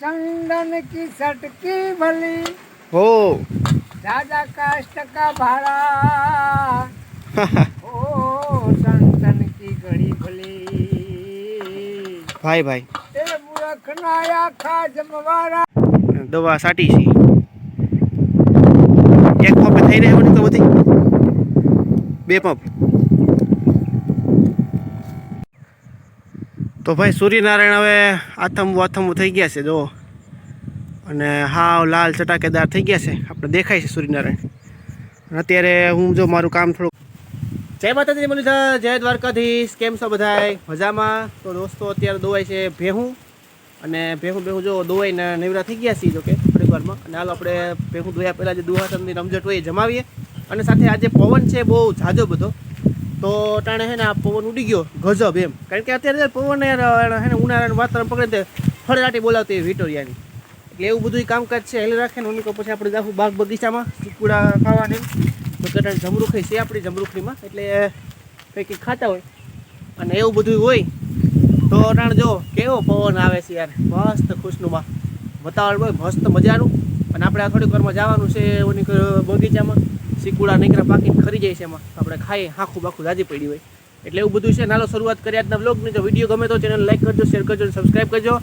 चंदन की सटकी भली हो दादा काष्ट का भाड़ा ओ संतन की घड़ी भली ભાઈ ભાઈ એ મૂર્ખ ના આખા જમવારા દવા સાટી છે એક પંપે થઈ રહેવાની તો બધી બે પંપ તો ભાઈ સૂર્યનારાયણ હવે આથમવું આથમવું થઈ ગયા છે જો અને હાવ લાલ ચટાકેદાર થઈ ગયા છે, આપણે દેખાય છે સૂર્યનારાયણ. અત્યારે હું જો મારું કામ થોડુંક જય માતાજી મુરલીધર જય દ્વારકાધીશ. કેમ છો બધાય? મજામાં? તો દોસ્તો, અત્યારે દોવાય છે ભેહું. અને ભેહું ભેહું જો દોવાઈને નેવરા થઈ ગયા છીએ, જો કે થોડીક વારમાં અને હાલ આપણે ભેહું દોયા પહેલાં જે દુહાસનની રમઝટ હોય એ જમાવીએ. અને સાથે આજે પવન છે, બહુ ઝાઝો બધો. તો ટાણે હે ને આ પવન ઉડી ગયો, ગજબ એમ. કારણ કે અત્યારે પવન હે ને ઉનાળાનું વાતાવરણ પકડે તે ફળદાટી બોલાવતી વિટોરિયાની એટલે એવું બધું કામકાજ છે, હેલી રાખે ને ઓની પછી આપણે જાખું બાગ બગીચામાં ચીકુડા ખાવાની કટાણ જમરૂખી છે આપણી જમરૂખડીમાં એટલે કંઈક ખાતા હોય. અને એવું બધું હોય, તો અટાણ જો, કેવો પવન આવે છે યાર. મસ્ત ખુશનુમાં. વાતાવરણ હોય, મસ્ત મજાનું. અને આપણે આ થોડીક વારમાં જવાનું છે ઓની બગીચામાં. સિકુડા નીકળા, પાકીને ખરી જાય છે એમાં. આપણે ખાઈએ આખું બાખું દાજી પડી હોય. એટલે એવું બધું છે. નાનો શરૂઆત કરી આજના બ્લોગની જો વીડિયો ગમે તો ચેનલ લાઈક કરજો શેર કરજો અને સબસ્ક્રાઈબ કરજો.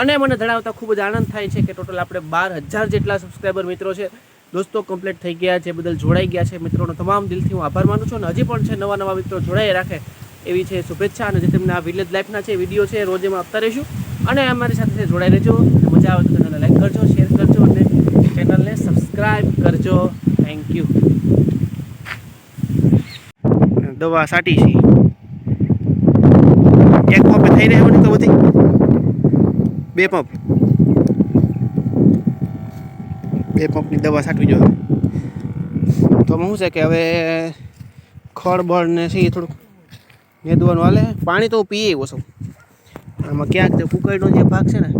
અને મને ધડાવતા ખૂબ જ આનંદ થાય છે કે ટોટલ આપણે બાર હજાર જેટલા સબસ્ક્રાઈબર મિત્રો છે. દોસ્તો કમ્પ્લીટ થઈ ગયા છે. બદલ જોડાઈ ગયા છે. મિત્રોનો તમામ દિલથી હું આભાર માનું છું. અને હજી પણ છે નવા નવા મિત્રો જોડાઈ રાખે એવી છે શુભેચ્છા. અને જે તમને આ વિલેજ લાઈફના છે વીડિયો છે રોજ એમાં આપતા રહીશું. અને અમારી સાથે જોડાઈ રહેજો. મજા આવે તો ચેનલને લાઈક કરજો શેર કરજો અને ચેનલને સબસ્ક્રાઈબ કરજો. થેન્ક યુ દવા સાટી છે. એક પંપ થઈ રહેવાની તો બધી? બે પંપ બે પંપની દવા છાંટવી જોઈએ. તો શું છે કે હવે ખડ બળ ને છે થોડુંક નેદવાનું હાલે. પાણી તો પીએ એવો છું. આમાં ક્યાંક તે કુકરનો જે ભાગ છે ને,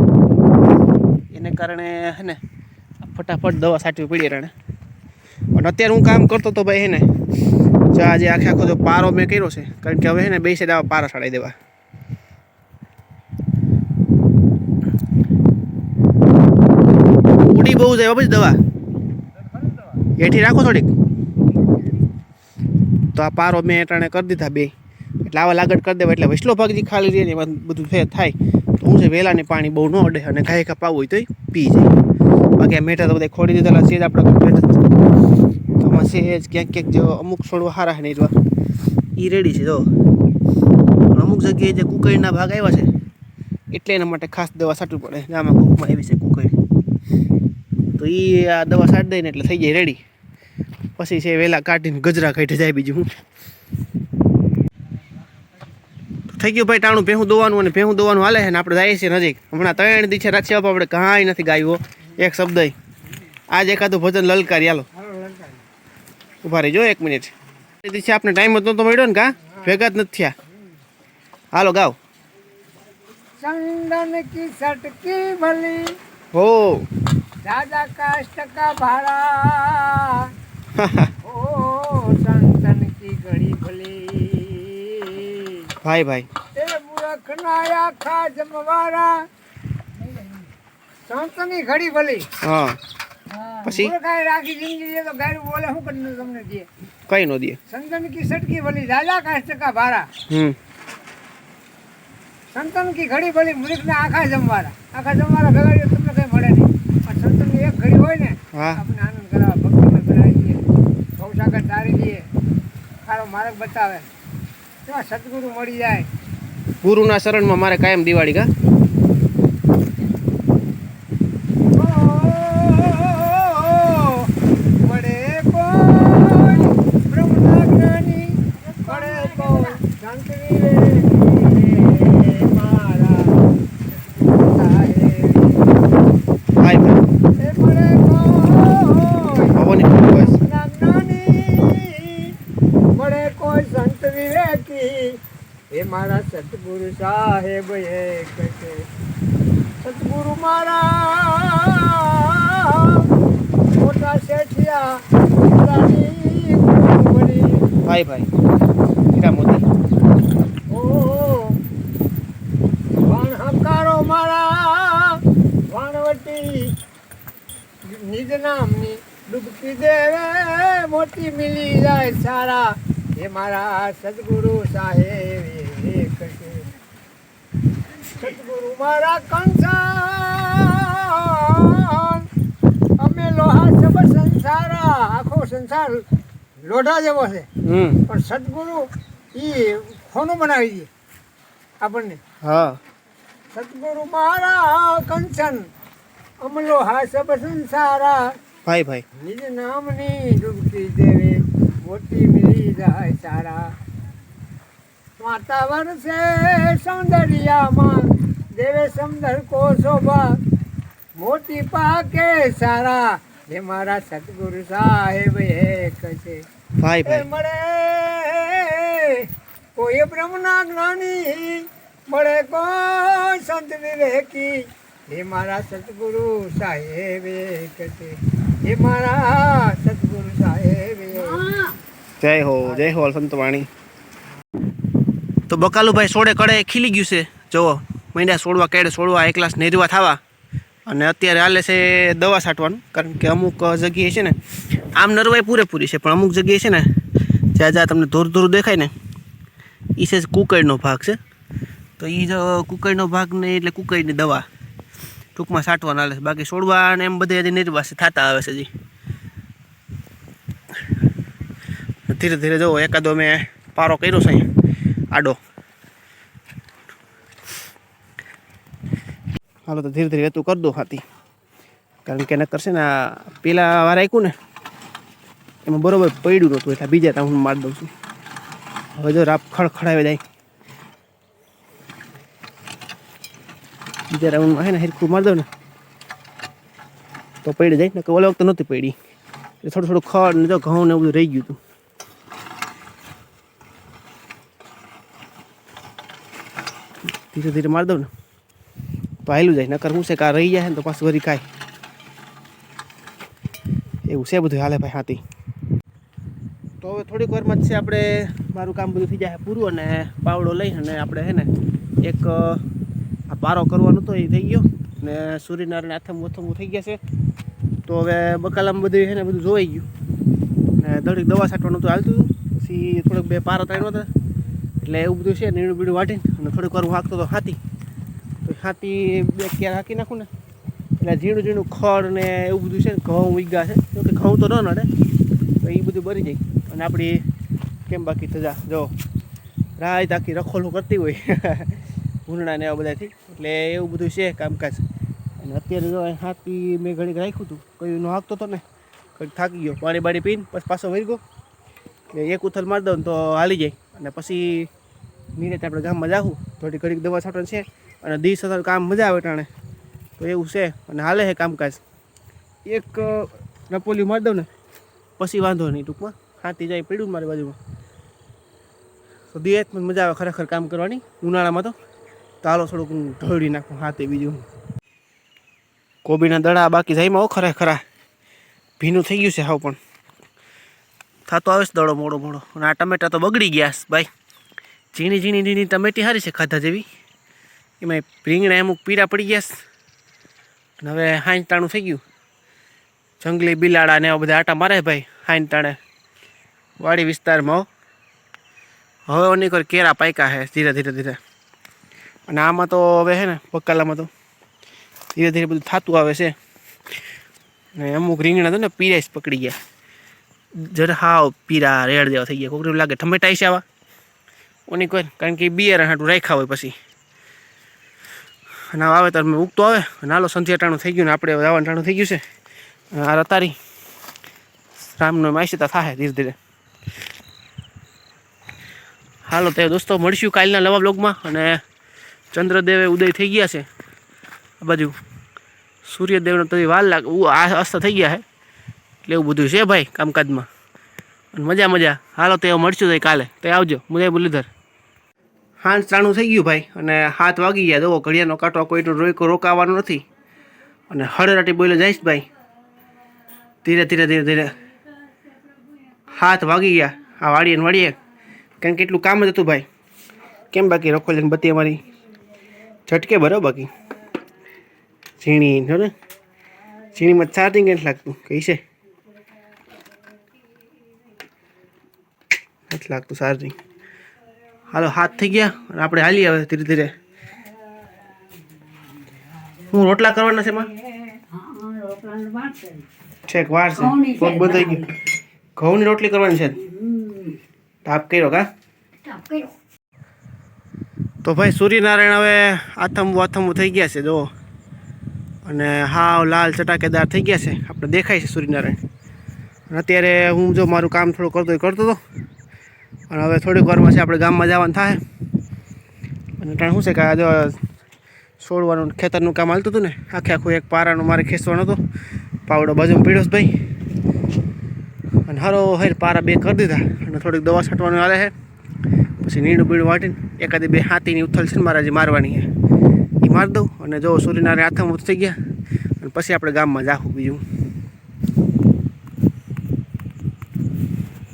એને કારણે હે ને ફટાફટ દવા છાંટવી પડી રણે. પણ અત્યારે હું કામ કરતો તો ભાઈ હે ને જો આજે આખે આખો જો પારો મેં કર્યો છે, કારણ કે હવે હે ને બે સાઈડ આવા પારા છાડી દેવા. ઉડી બહુ જાય પછી દવા. હેઠી રાખો થોડીક. તો આ પારો મેં એટાણે કરી દીધા બે. એટલે આવા લાગડ કરી દેવા, એટલે વસલો ભાગ જે ખાલી રહે ને બધું ફેર થાય. તો હું છે વહેલાને પાણી બહુ ન અડે અને ઘાય કપાવું હોય તોય પી જાય. બાકી આ મેઠા તો બધા ખોડી દીધેલા છે જ આપણે કમ્પ્લીટ છે જ ક્યાંક ક્યાંક જો અમુક છોડવા સારા છે ને એ રેડી છે, જો. અમુક જગ્યાએ જે કુકડીના ભાગ આવ્યા છે, એટલે એના માટે ખાસ દવા સાટવી પડે. આમાં કૂકમાં એવી છે કુકડી તો એ આ દવા છાંટી દઈને એટલે થઈ જાય રેડી પછી છે વહેલા કાઢીને ગજરા કાઢી જાય બીજું થઈ ગયું ભાઈ ટાણું ભેહું દોવાનું અને ભેહું દોવાનું હાલે છે ને આપણે જઈએ છીએ નજીક. હમણાં ત્રણ દિવસે રાખ્યા આપણે કાંઈ નથી ગાયું એક શબ્દ આજ એકાદું ભજન લલકારી, હાલો. ઊભા રહીજો એક મિનિટ. એ દિવસે આપણે ટાઈમ જ નહોતો મળ્યો ને કા? ભેગા જ નથી થયા. હાલો ગાવ ચંદન કી સટકી ભલી? હો. દાદા કા ભાડા? ઓ સંતન કી ઘડી ભલી? ભાઈ ભાઈ. એ મૂર્ખના આખા જમવારા? સંતની ઘડી ભલી? હા. પછી? મૂર્ખાએ રાખી જિંદગી તો ગાયરું બોલે શું કરીને તમને દે કઈ નો દે. સંતન કી સટકી ભલી દાદા કાષ્ટ ટકા ભારા? હમ. સંતન કી ઘડી ભલી મૂર્ખ ને આખા જમવારા. આખા જમવારા ભેગા તમને કઈ મળે નહીં. પણ સંતનની એક ઘડી હોય ને આપણે આનંદ કરાવવા ભક્તિ ને કરાવી દઈએ. ગૌસાગર તારી દઈએ. સારો માર્ગ બતાવે. તેમાં સદગુરુ મળી જાય. ગુરુના શરણમાં મારે કાયમ દિવાળી કા પડે કોઈ બ્રહ્મના જ્ઞાની પડે કોઈ શાંતિ રે મારા તારે. ભાઈ ભાઈ એ પડે કોઈ પવનની ખૂબ બસ બ્રહ્મના જ્ઞાની પડે કોઈ સંત વિવેકી એ મારા સતગુરુ સાહેબ એક છે સતગુરુ મારા મોટા શેઠિયા. ભાઈ ભાઈ હીરા મોદી ઓ વાણ હકારો મારા વાણવડી નિજ નામની ડૂબકી દેવે મોટી મિલી જાય સારા એ મારા સદગુરુ સાહેબ સદગુરુ મારા કંસાન. અમે લોહા સબ સંસારા આખો સંસાર લોઢા જેવો છે. પણ સદગુરુ એ ખોનું બનાવી દે આપણને. હા. સદગુરુ મારા કંચન અમલો હા સબ સંસારા. ભાઈ ભાઈ. નિજ નામની ડૂબકી દેવે મોટી મિલી જાય સારા. વાતાવરણ છે સૌંદર્યમાં દેવે સુંદર કો શોભા મોટી પાકે સારા હે મારા સદગુરુ સાહેબ એક છે. ભાઈ ભાઈ. મળે કોઈ બ્રહ્મના જ્ઞાની મળે કોઈ સંત વિવેકી. હે મારા સદગુરુ સાહેબ એક છે. હે મારા સદગુરુ સાહેબ. જય હો જય હો સંતવાણી તો બકાલુભાઈ સોળે કડે ખીલી ગયું છે. જુઓ, મહિના સોળવા કેડે સોળવા, એક ક્લાસ નેરવા થવા. અને અત્યારે હાલે છે દવા છાંટવાનું, કારણ કે અમુક જગ્યાએ છે ને, આમ નરવાઈ પૂરેપૂરી છે, પણ અમુક જગ્યાએ છે ને, જ્યાં જ્યાં તમને ધોર ધોર દેખાય ને એ છે કુકડનો ભાગ છે. તો એ જો કુકડનો ભાગ ને એટલે કુકડની દવા ટૂંકમાં છાંટવાના હાલે છે. બાકી સોળવા ને એમ બધે હજી નિર્વાસ થતા આવે છે હજી. ધીરે ધીરે જુઓ, એકાદો મેં પારો કર્યો છે આડો. હાલો તો ધીરે ધીરે તું કરી દો હાથી. કારણ કે એને કરશે ને પેલા વાર આપ્યું ને, એમાં બરોબર પડ્યું નહોતું. એટલે બીજા ત્યાં હું મારી દઉં છું. હવે જો રાપ ખડખડાવી જાય. બીજા રાઉન્ડમાં હે ને હેરખું મારી દઉં ને, તો પડી જાય. ને ઓલા વખતે નહોતી પડી. એટલે થોડું થોડું ખડ ને જો ઘઉં ને બધું રહી ગયું હતું. ધીરે ધીરે મારી દઉં ને. તો જાય, નકર હું છે કા રહી જાય ને તો પાછું વરી ખાય. એવું છે બધું હાલે ભાઈ હાથી. તો હવે થોડીક વારમાં જ છે આપણે, મારું કામ બધું થઈ જાય પૂરું અને પાવડો લઈ અને આપણે હે ને એક આ પારો કરવાનો હતો એ થઈ ગયો ને સૂર્યનારાયણ આથમ વથમ થઈ ગયા છે. તો હવે બકાલામ બધું હે ને બધું જોવાઈ ગયું. ને દરેક દવા છાંટવાનું તો હાલતું હતું. પછી થોડોક બે પારા ત્રણ હતા એટલે એવું બધું છે, નીણું બીડું વાટીને અને થોડીક વાર હાંકતો હતો. હાથી તો હાથી બે ક્યારે હાંકી નાખું ને. એટલે ઝીણું ઝીણું ખડ ને એવું બધું છે ને, ઘઉં ઉગ્યા છે. કે ઘઉં તો ન નડે, તો એ બધું બરી જાય. અને આપણી કેમ બાકી થજા જો રાત આખી રખોલું કરતી હોય. ભૂંડણા ને એવા બધાથી. એટલે એવું બધું છે કામકાજ. અને અત્યારે જો હાથી મેં ઘડીક રાખ્યું હતું. કયું ન હાંકતો હતો ને કંઈક થાકી ગયો. પાણી બાણી પીને પછી પાછો વહી ગયો. એટલે એક ઉથલ મારી દઉં તો હાલી જાય. અને પછી નિરેત આપણે ગામમાં જાવું થોડી ઘડીક દવા છાંટણ છે અને દિવસ કામ મજા આવે ટાણે. તો એવું છે અને હાલે છે કામકાજ. એક રપોલી મારી દઉં ને, પછી વાંધો નહીં ટૂંકમાં. હાથી જાય પડ્યું મારી બાજુમાં. તો દિયેતમાં મજા આવે ખરેખર કામ કરવાની, ઉનાળામાં તો. તાલો થોડુંક હું ઢળી નાખું હાથે બીજું. કોબીના દડા બાકી જાય હો ખરેખરા ભીનું થઈ ગયું છે હાવ પણ. થતો આવે છે દડો મોડો મોડો. અને આ ટમેટા તો બગડી ગયા ભાઈ. ઝીણી ઝીણી ઝીણી ટમેટી સારી છે ખાધા જેવી. એમાં રીંગણા અમુક પીરા પડી ગયા છે. અને હવે હાંજ તાણું થઈ ગયું. જંગલી બિલાડા ને એવા બધા આટા મારે ભાઈ. હાંજ તાણે વાડી વિસ્તારમાં હવે ઓની કોઈ કેરા પાયકા છે, ધીરે ધીરે ધીરે. અને આમાં તો હવે છે ને બકાલામાં તો ધીરે ધીરે બધું થતું આવે છે. ને અમુક રીંગણા તો ને પીરાઈસ પકડી ગયા. જરા હાવ પીરા રેડ જેવા થઈ ગયા. કોકરી લાગે ટમેટા છે આવા. ઓની કોઈ, કારણ કે બિયારણ હાટું રાખ્યા હોય પછી. અને આવે મેં ઉગતો આવે નાલો સંધ્યા ટાણું થઈ ગયું ને આપણે આવવાનું ટાણું થઈ ગયું છે. આ રતારી રામનો માસીતા થાય ધીરે ધીરે. હાલો તો દોસ્તો, મળીશું કાલના નવા બ્લોગમાં અને ચંદ્રદેવે ઉદય થઈ ગયા છે. આ બાજુ સૂર્યદેવનો તો વાલ લાગ અસ્ત થઈ ગયા છે એટલે એવું બધું છે ભાઈ કામકાજમાં. અને મજા મજા. હાલો, તો મળશું તો કાલે. તો આવજો. મુજબ મુરલીધર. હા ત્રાણું થઈ ગયું ભાઈ. અને હાથ વાગી ગયા. દો ઘડિયાળનો કાંટો કોઈનો રોકો રોકાવાનો નથી. અને હળરાટી બોલે જઈશ ભાઈ. ધીરે ધીરે ધીરે ધીરે. હાથ વાગી ગયા. આ વાડીએ ને વાળીએ. કારણ કે એટલું કામ જ હતું ભાઈ. કેમ બાકી રખો લઈને બત્તી અમારી? ઝટકે બરો બાકી. ઝીણી ને? ઝીણીમાં ચાર્જિંગ નથી લાગતું. કઈ છે? નથી લાગતું ચાર્જિંગ હાલો, હાથ થઈ ગયા અને આપણે હાલી આવે ધીરે ધીરે. હું રોટલા કરવાના છે એમાં છેક વાર છે. પગ બધાઈ ગયું. ઘઉંની રોટલી કરવાની છે. તાપ કર્યો કા? તો ભાઈ, સૂર્યનારાયણ હવે આથમવું આથમવું થઈ ગયા છે જો અને હાવ લાલ ચટાકેદાર થઈ ગયા છે. આપણે દેખાય છે સૂર્યનારાયણ. અત્યારે હું જો મારું કામ થોડું કરતો કરતો હતો અને હવે થોડીક વારમાં છે આપણે ગામમાં જવાનું થાય. અને ત્યાં શું છે કે આજે છોડવાનું ખેતરનું કામ હાલતું હતું ને, આખે આખું એક પારાનું મારે ખેંચવાનું હતું. પાવડો બાજુમાં પીડ્યો ભાઈ. અને હારો હેર પારા બે કરી દીધા. અને થોડીક દવા છાંટવાનું હાલે છે પછી નીણું બીણું વાટીને એકાદી બે હાથીની ઉથલ છે ને મારા જે મારવાની છે એ મારી દઉં અને જો સૂર્યનારાયણ હાથમાં થઈ ગયા, અને પછી આપણે ગામમાં જાખું બીજું.